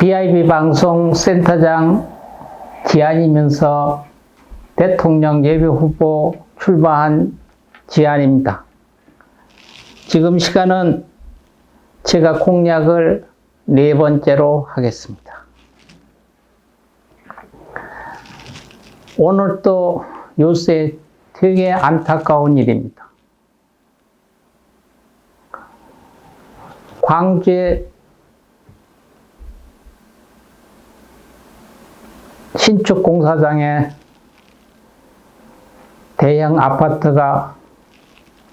BIB 방송 센터장 지안이면서 대통령 예비 후보 출마한 지안입니다. 지금 시간은 제가 공약을 네 번째로 하겠습니다. 오늘 또 요새 되게 안타까운 일입니다. 광주에 신축 공사장에 대형 아파트가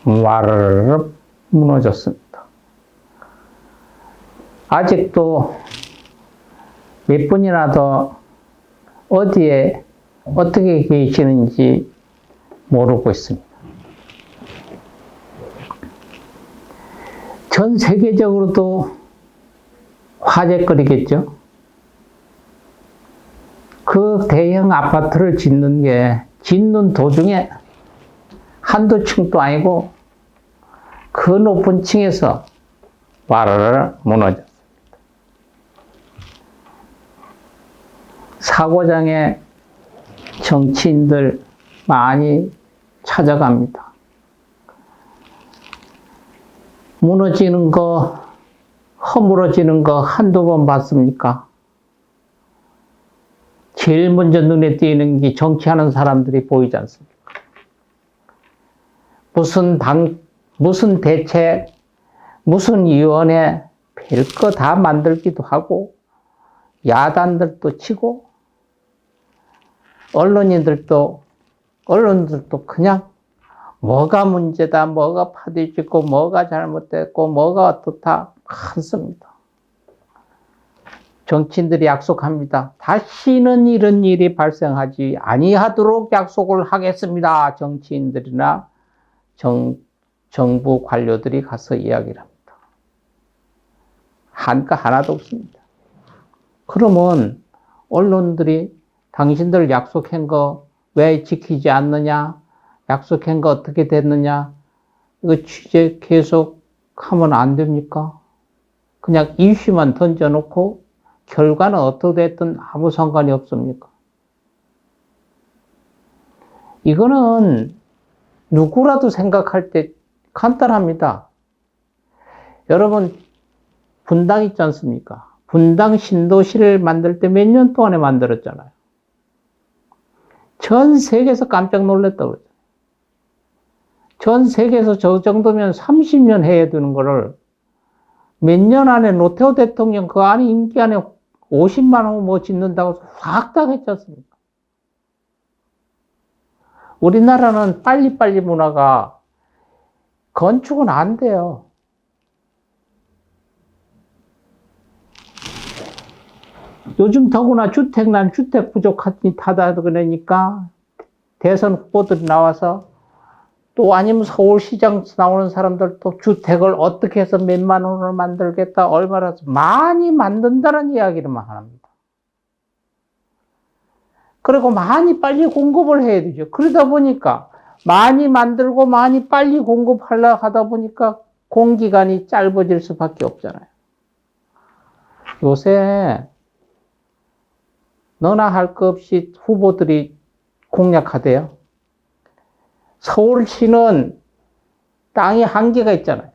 와르르 무너졌습니다. 아직도 몇 분이나 더 어디에 어떻게 계시는지 모르고 있습니다. 전 세계적으로도 화제거리겠죠. 그 대형 아파트를 짓는 게 짓는 도중에 한두 층도 아니고 그 높은 층에서 와르르 무너졌습니다. 사고장에 정치인들 많이 찾아갑니다. 무너지는 거, 허물어지는 거 한두 번 봤습니까? 제일 먼저 눈에 띄는 게 정치하는 사람들이 보이지 않습니까? 무슨 당, 무슨 대책, 무슨 위원회, 별거 다 만들기도 하고, 야단들도 치고, 언론인들도, 언론들도 그냥 뭐가 문제다, 뭐가 파뒤짓고, 뭐가 잘못됐고, 뭐가 어떻다, 많습니다. 정치인들이 약속합니다. 다시는 이런 일이 발생하지 아니하도록 약속을 하겠습니다. 정치인들이나 정, 정부 관료들이 가서 이야기를 합니다. 한가 하나도 없습니다. 그러면 언론들이 당신들 약속한 거 왜 지키지 않느냐? 약속한 거 어떻게 됐느냐? 이거 취재 계속 하면 안 됩니까? 그냥 이슈만 던져놓고 결과는 어떻게 됐든 아무 상관이 없습니까? 이거는 누구라도 생각할 때 간단합니다. 여러분, 분당 있지 않습니까? 분당 신도시를 만들 때 몇 년 동안에 만들었잖아요. 전 세계에서 깜짝 놀랐다고 그러죠. 전 세계에서 저 정도면 30년 해야 되는 거를 몇 년 안에 노태우 대통령 그 안에 임기 안에 50만 원 뭐 짓는다고 확다 했지 않습니까? 우리나라는 빨리빨리 문화가 건축은 안 돼요. 요즘 더구나 주택, 난 주택 부족하니 타다 그러니까 대선 후보들이 나와서 또 아니면 서울시장 나오는 사람들도 주택을 어떻게 해서 몇만 원을 만들겠다, 얼마나 많이 만든다는 이야기를만 합니다. 그리고 많이 빨리 공급을 해야 되죠. 그러다 보니까 많이 만들고 많이 빨리 공급하려 하다 보니까 공기간이 짧아질 수밖에 없잖아요. 요새 너나 할 것 없이 후보들이 공략하대요. 서울시는 땅이 한계가 있잖아요.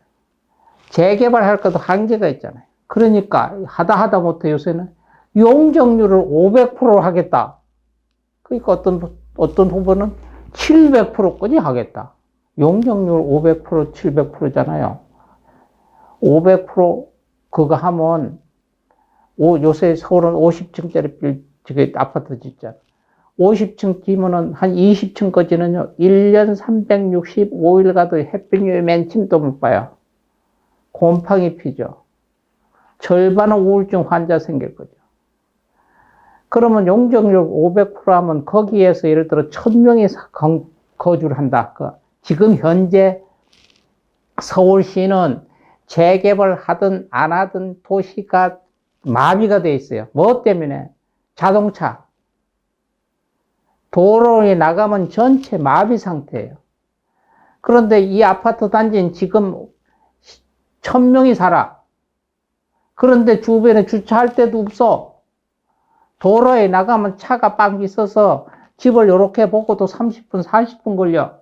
재개발할 것도 한계가 있잖아요. 그러니까 하다 하다 못해 요새는 용적률을 500% 하겠다. 그러니까 어떤 어떤 후보는 700%까지 하겠다. 용적률 500% 700%잖아요. 500% 그거 하면 오, 요새 서울은 50층짜리 빌, 저기 아파트 짓잖아. 50층 뛰면은 한 20층까지는요, 1년 365일 가도 햇빛이 맨침도 못 봐요. 곰팡이 피죠. 절반은 우울증 환자 생길 거죠. 그러면 용적률 500% 하면 거기에서 예를 들어 1000명이 거주를 한다. 그 지금 현재 서울시는 재개발 하든 안 하든 도시가 마비가 돼 있어요. 뭐 때문에? 자동차. 도로에 나가면 전체 마비 상태예요. 그런데 이 아파트 단지는 지금 천 명이 살아. 그런데 주변에 주차할 데도 없어. 도로에 나가면 차가 빵 있어서 집을 이렇게 보고도 30분, 40분 걸려.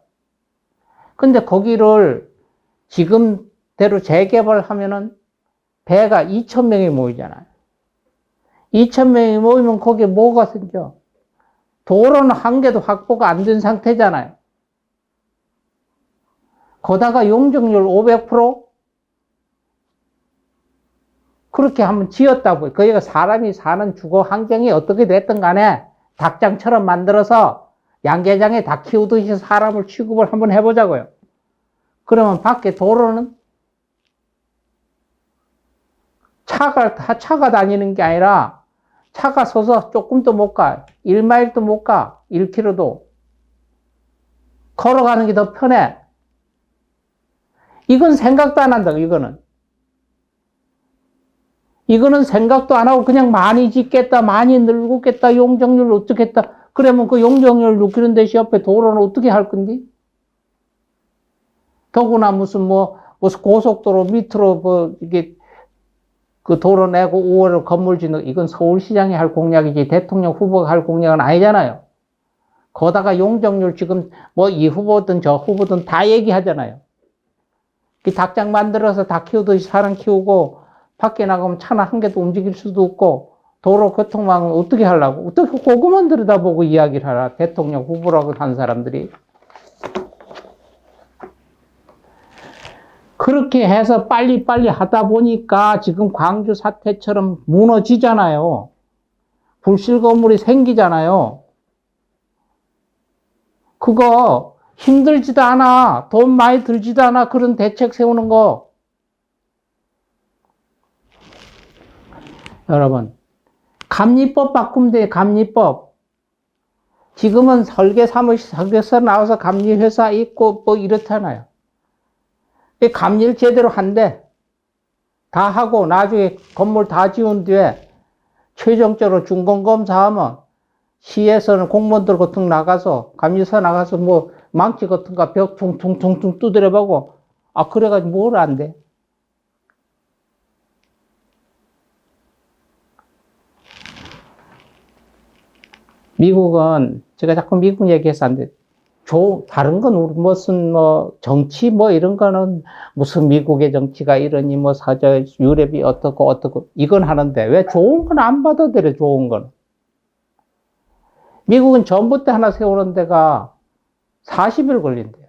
근데 거기를 지금대로 재개발하면은 배가 2,000명이 모이잖아요. 2,000명이 모이면 거기에 뭐가 생겨? 도로는 한 개도 확보가 안 된 상태잖아요. 거다가 용적률 500%? 그렇게 한번 지었다고요. 거기가 사람이 사는 주거 환경이 어떻게 됐든 간에 닭장처럼 만들어서 양계장에 닭 키우듯이 사람을 취급을 한번 해보자고요. 그러면 밖에 도로는 차가, 다 차가 다니는 게 아니라 차가 서서 조금도 못 가. 1마일도 못 가. 1km도. 걸어가는 게 더 편해. 이건 생각도 안 한다, 이거는. 이거는 생각도 안 하고 그냥 많이 짓겠다, 많이 늙겠다, 용적률 어떻겠다. 그러면 그 용적률 높이는 대신 옆에 도로는 어떻게 할 건디? 더구나 무슨 뭐, 무슨 고속도로 밑으로 뭐, 이게, 그 도로 내고 5월을 건물 짓는, 이건 서울시장이 할 공약이지 대통령 후보가 할 공약은 아니잖아요. 거다가 용적률 지금 뭐 이 후보든 저 후보든 다 얘기하잖아요. 그 닭장 만들어서 닭 키우듯이 사람 키우고 밖에 나가면 차나 한 개도 움직일 수도 없고 도로 교통망은 어떻게 하려고 어떻게 그것만 들여다보고 이야기를 하라 대통령 후보라고 한 사람들이 그렇게 해서 빨리빨리 하다 보니까 지금 광주 사태처럼 무너지잖아요. 불실 건물이 생기잖아요. 그거 힘들지도 않아. 돈 많이 들지도 않아. 그런 대책 세우는 거. 여러분 감리법 바꾸면 돼, 감리법. 지금은 설계 사무실, 설계서 나와서 감리회사 있고, 뭐 이렇잖아요. 이 감리를 제대로 한대. 다 하고, 나중에 건물 다 지은 뒤에, 최종적으로 중공검사하면, 시에서는 공무원들 같은 거 나가서, 감리사 나가서 뭐, 망치 같은 거벽 퉁퉁퉁퉁 두드려보고, 아, 그래가지고 뭘 안 돼? 미국은 제가 자꾸 미국 얘기해서 안 돼. 조, 다른 건 무슨 뭐 정치 뭐 이런 거는 무슨 미국의 정치가 이러니 뭐 사저 유럽이 어떻고 어떻고 이건 하는데 왜 좋은 건 안 받아들여 좋은 건. 미국은 전부터 하나 세우는 데가 40일 걸린대요.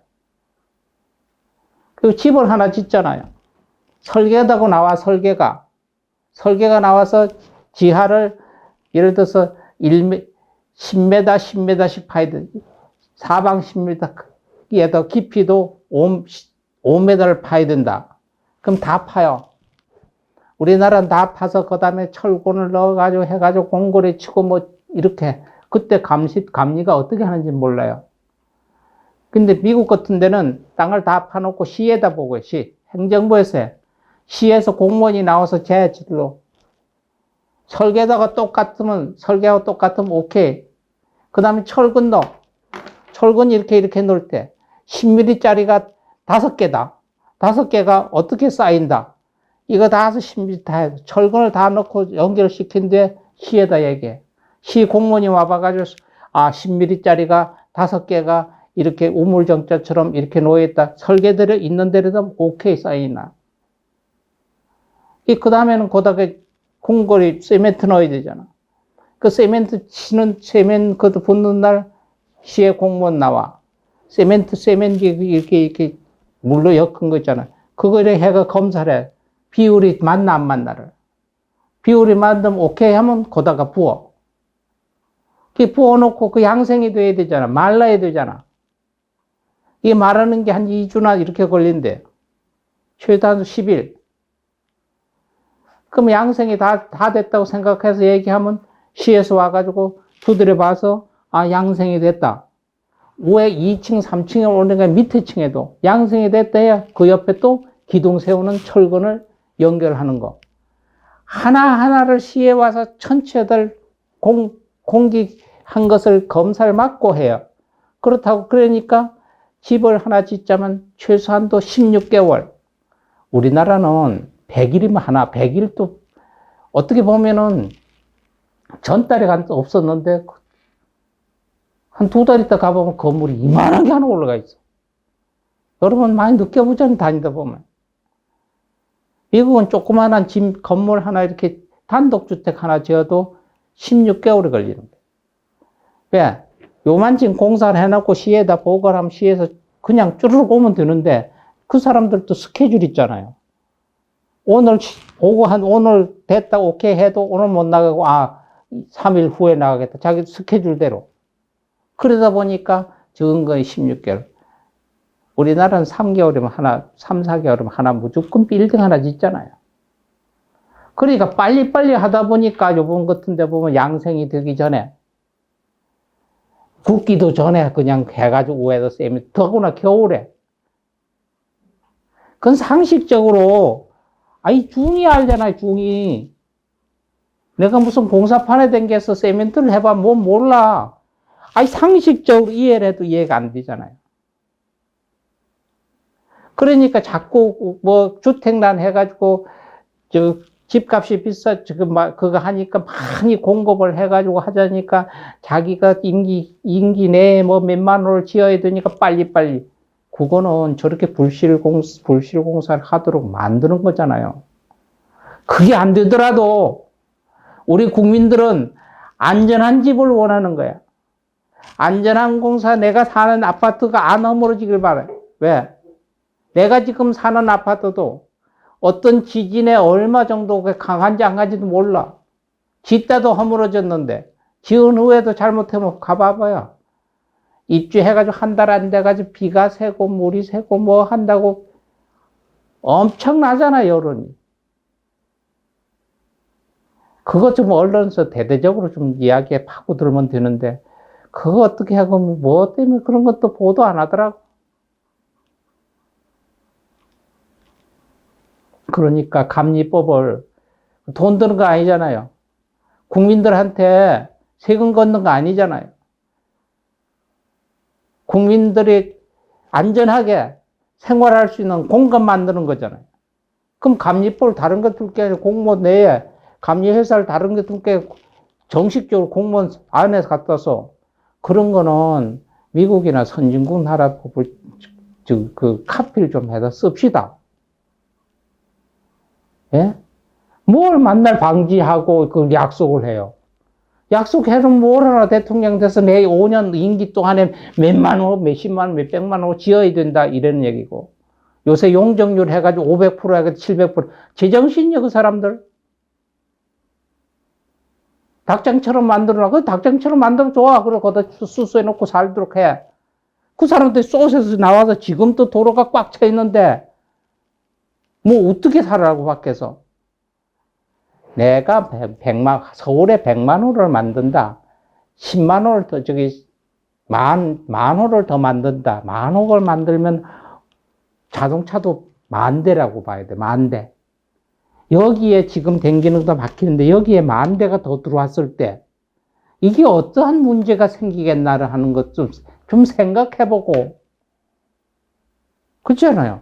그리고 집을 하나 짓잖아요. 설계하다고 나와 설계가. 설계가 나와서 지하를 예를 들어서 1m, 10m, 10m씩 파야 돼. 사방 10m에 더 깊이도 5, 5m를 파야 된다. 그럼 다 파요. 우리나라는 다 파서 그 다음에 철골을 넣어가지고 해가지고 공고리 치고 뭐 이렇게 그때 감시, 감리가 어떻게 하는지 몰라요. 근데 미국 같은 데는 땅을 다 파놓고 시에다 보고 시 행정부에서 해. 시에서 공무원이 나와서 제지로 설계다가 똑같으면 설계하고 똑같으면 오케이. 그 다음에 철근 넣어. 철근 이렇게 이렇게 넣을 때 10mm짜리가 다섯 개다. 다섯 개가 어떻게 쌓인다. 이거 다 해서 10mm 다 해. 철근을 다 넣고 연결시킨 뒤에 시에다 얘기해. 시 공무원이 와봐가지고 아 10mm짜리가 다섯 개가 이렇게 우물정자처럼 이렇게 놓여있다. 설계대로 있는 대로도 오케이 쌓이나. 그 다음에는 거다가 공고리 세멘트 넣어야 되잖아. 그 세멘트 치는 세멘 그것도 붙는 날 시에 공무원 나와. 세멘트 세멘트 이렇게 이렇게 물로 엮은 거 있잖아. 그거를 해가 검사를 해. 비율이 맞나 안 맞나를. 비율이 맞으면 오케이 하면 거다가 부어. 그 부어놓고 그 양생이 돼야 되잖아. 말라야 되잖아. 이 말하는 게 한 2주나 이렇게 걸린대. 최단 10일. 그럼 양생이 다, 다 됐다고 생각해서 얘기하면 시에서 와가지고 두드려 봐서 아, 양생이 됐다. 왜 2층, 3층에 오는가 밑에 층에도 양생이 됐다 해야 그 옆에 또 기둥 세우는 철근을 연결하는 거. 하나하나를 시에 와서 전체들 공, 공기한 것을 검사를 맡고 해요. 그렇다고 그러니까 집을 하나 짓자면 최소한도 16개월. 우리나라는 100일이면 하나, 100일도 어떻게 보면은 전달에 간 없었는데 한 두 달 있다 가보면 건물이 이만한 게 하나 올라가 있어. 여러분 많이 느껴보잖아요. 다니다 보면. 미국은 조그마한 집 건물 하나 이렇게 단독주택 하나 지어도 16개월이 걸리는 거예요. 왜? 요만 지금 공사를 해놓고 시에다 보고를 하면 시에서 그냥 쭈르륵 오면 되는데 그 사람들도 스케줄 있잖아요. 오늘 보고 한 오늘 됐다 오케이 해도 오늘 못 나가고 아 3일 후에 나가겠다. 자기 스케줄대로. 그러다 보니까 적은 거에 16개월. 우리나라는 3개월이면 하나, 3, 4개월이면 하나 무조건 빌딩 하나 짓잖아요. 그러니까 빨리빨리 하다 보니까 요번 같은 데 보면 양생이 되기 전에 굳기도 전에 그냥 해가지고 위에다 쌤이 더구나 겨울에 그건 상식적으로 아니 중이 알잖아요 중이 내가 무슨 공사판에 댕겨서 세멘트를 해봐 뭐 몰라 아니 상식적으로 이해를 해도 이해가 안 되잖아요 그러니까 자꾸 뭐 주택난 해가지고 저 집값이 비싸 지금 막 그거 하니까 많이 공급을 해가지고 하자니까 자기가 임기 임기 내에 뭐 몇만 원을 지어야 되니까 빨리 빨리 그거는 저렇게 불실 공 불실 공사를 하도록 만드는 거잖아요. 그게 안 되더라도 우리 국민들은 안전한 집을 원하는 거야. 안전한 공사 내가 사는 아파트가 안 허물어지길 바래. 왜? 내가 지금 사는 아파트도 어떤 지진에 얼마 정도가 강한지 안 강한지도 몰라. 짓다도 허물어졌는데, 지은 후에도 잘못하면 가봐봐요. 입주해가지고 한 달 안 돼가지고 비가 새고 물이 새고 뭐 한다고 엄청나잖아, 여론이. 그것 좀 언론에서 대대적으로 좀 이야기에 파고들면 되는데, 그거 어떻게 하고 뭐 때문에 그런 것도 보도 안 하더라고. 그러니까 감리법을 돈 드는 거 아니잖아요. 국민들한테 세금 걷는 거 아니잖아요. 국민들이 안전하게 생활할 수 있는 공간 만드는 거잖아요. 그럼 감리법을 다른 거 둘 게 아니라 공무원 내에 감리회사를 다른 게 둘게 정식적으로 공무원 안에서 갖다서 그런 거는 미국이나 선진국 나라 그 카피를 좀 해서 씁시다. 예? 뭘 만날 방지하고 그 약속을 해요. 약속해놓으면 뭘 하나 대통령 돼서 내 5년 임기 동안에 몇만 호, 몇십만 호, 몇백만 호 지어야 된다 이런 얘기고. 요새 용적률 해가지고 500% 해가지고 700% 제정신이야 그 사람들. 닭장처럼 만들어놔. 그 닭장처럼 만들어 좋아. 그래 거기다 수수해놓고 살도록 해. 그 사람들 소스에서 나와서 지금도 도로가 꽉 차 있는데 뭐 어떻게 살아라고 밖에서. 내가 100만, 서울에 100만 호를 만든다. 10만 호를 더, 저기, 만, 만 호를 더 만든다. 만 호를 만들면 자동차도 만 대라고 봐야 돼. 만 대. 여기에 지금 댕기는 것도 막히는데 여기에 만 대가 더 들어왔을 때 이게 어떠한 문제가 생기겠나를 하는 것 좀, 좀 생각해보고. 그렇잖아요.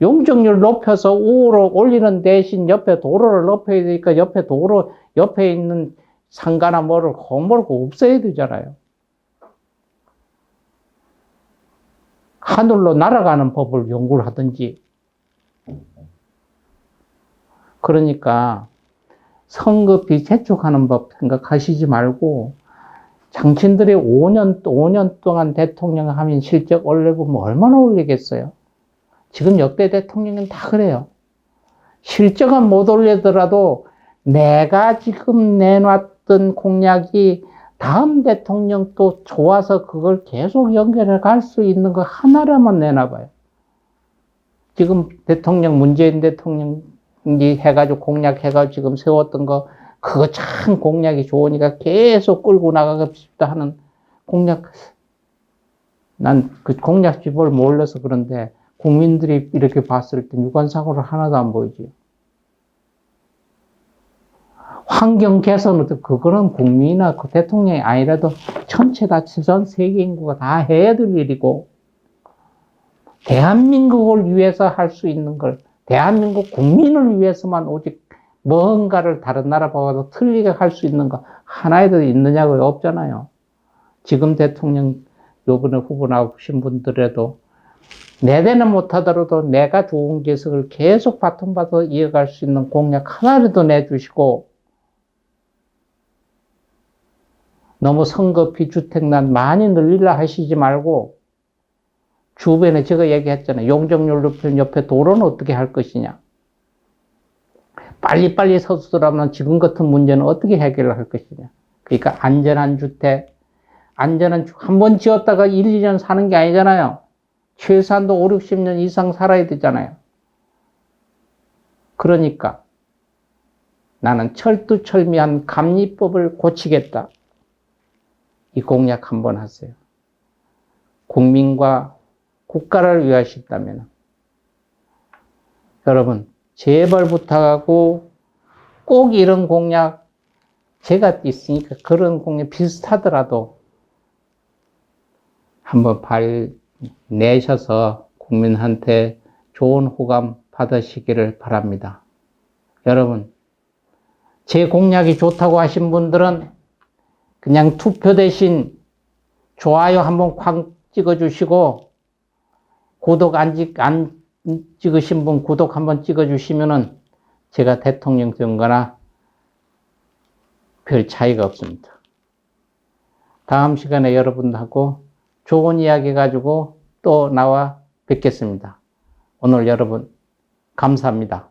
용적률 높여서 우로 올리는 대신 옆에 도로를 높여야 되니까 옆에 도로, 옆에 있는 상가나 뭐를 허물고 없애야 되잖아요. 하늘로 날아가는 법을 연구를 하든지. 그러니까 성급히 재촉하는 법 생각하시지 말고 장친들이 5년, 5년 동안 대통령 하면 실적 올려보면 얼마나 올리겠어요? 지금 역대 대통령은 다 그래요. 실적은 못 올리더라도 내가 지금 내놨던 공약이 다음 대통령 또 좋아서 그걸 계속 연결해 갈 수 있는 거 하나라만 내놔봐요. 지금 대통령, 문재인 대통령 이 해가지고 공약해가지고 지금 세웠던 거, 그거 참 공약이 좋으니까 계속 끌고 나가고 싶다 하는 공약, 난그 공약집을 몰라서 그런데 국민들이 이렇게 봤을 때 유관사고를 하나도 안 보이지. 환경 개선은 그거는 국민이나 그 대통령이 아니라도 전체 다전 세계 인구가 다 해야 될 일이고 대한민국을 위해서 할 수 있는 걸 대한민국 국민을 위해서만 오직 뭔가를 다른 나라 보고도 틀리게 할 수 있는 거 하나에도 있느냐고요? 없잖아요. 지금 대통령 요번에 후보 나오신 분들에도 내대는 못하더라도 내가 좋은 기석을 계속 바통받아 이어갈 수 있는 공약 하나라도 내주시고 너무 성급히 주택난 많이 늘리려 하시지 말고 주변에 제가 얘기했잖아요. 용적률 높이는 옆에 도로는 어떻게 할 것이냐. 빨리빨리 서두르면 지금 같은 문제는 어떻게 해결을 할 것이냐. 그러니까 안전한 주택, 안전한, 한번 지었다가 1, 2년 사는 게 아니잖아요. 최소한도 5, 60년 이상 살아야 되잖아요. 그러니까 나는 철두철미한 감리법을 고치겠다. 이 공약 한번 하세요. 국민과 국가를 위하신다면 여러분 제발 부탁하고 꼭 이런 공약 제가 있으니까 그런 공약 비슷하더라도 한번 발 내셔서 국민한테 좋은 호감 받으시기를 바랍니다. 여러분, 제 공약이 좋다고 하신 분들은 그냥 투표 대신 좋아요 한번 쾅 찍어주시고 구독 안, 찍, 안 찍으신 분 구독 한번 찍어주시면은 제가 대통령 선거나 별 차이가 없습니다. 다음 시간에 여러분하고 좋은 이야기 가지고 또 나와 뵙겠습니다. 오늘 여러분 감사합니다.